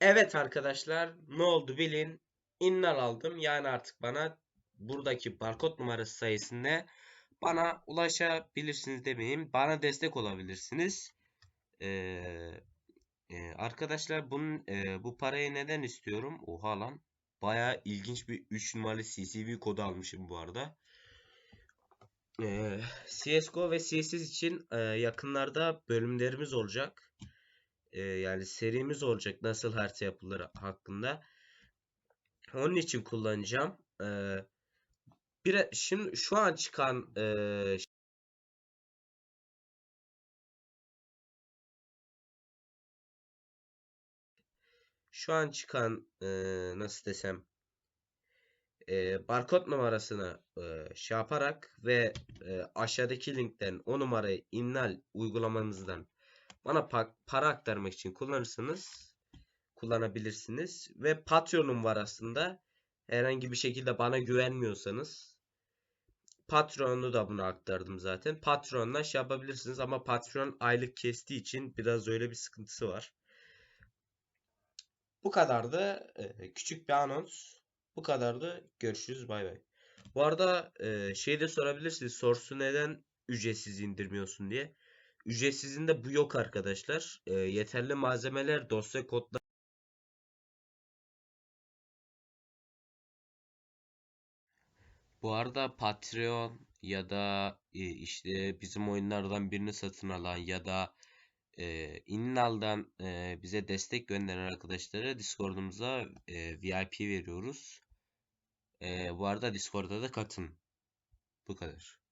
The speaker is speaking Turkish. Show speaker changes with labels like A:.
A: Evet arkadaşlar ne oldu bilin. İnnal aldım. Yani artık bana buradaki barkod numarası sayesinde bana ulaşabilirsiniz demeyeyim. Bana destek olabilirsiniz. Ee, e, arkadaşlar bunun e, bu parayı neden istiyorum? Oha lan. Baya ilginç bir 3 numaralı CCV kodu almışım bu arada. Ee, CSGO ve CSS için e, yakınlarda bölümlerimiz olacak. Ee, yani serimiz olacak nasıl harita yapılır hakkında. Onun için kullanacağım. Ee, bir şimdi şu an çıkan e, şu an çıkan e, nasıl desem e, barkod numarasını e, şey yaparak ve e, aşağıdaki linkten o numarayı innal uygulamanızdan bana pa- para aktarmak için kullanırsanız kullanabilirsiniz ve Patreon'um var aslında. Herhangi bir şekilde bana güvenmiyorsanız Patreon'u da buna aktardım zaten. Patreon'la şey yapabilirsiniz ama Patreon aylık kestiği için biraz öyle bir sıkıntısı var. Bu kadardı. Ee, küçük bir anons. Bu kadardı. Görüşürüz. Bay bay. Bu arada e, şey de sorabilirsiniz. Source'u neden ücretsiz indirmiyorsun diye. Ücretsizinde bu yok arkadaşlar. E, yeterli malzemeler, dosya kodları Bu arada Patreon ya da e, işte bizim oyunlardan birini satın alan ya da e, Innal'dan e, bize destek gönderen arkadaşlara Discord'umuza e, VIP veriyoruz. E, bu arada Discord'a da katın. Bu kadar.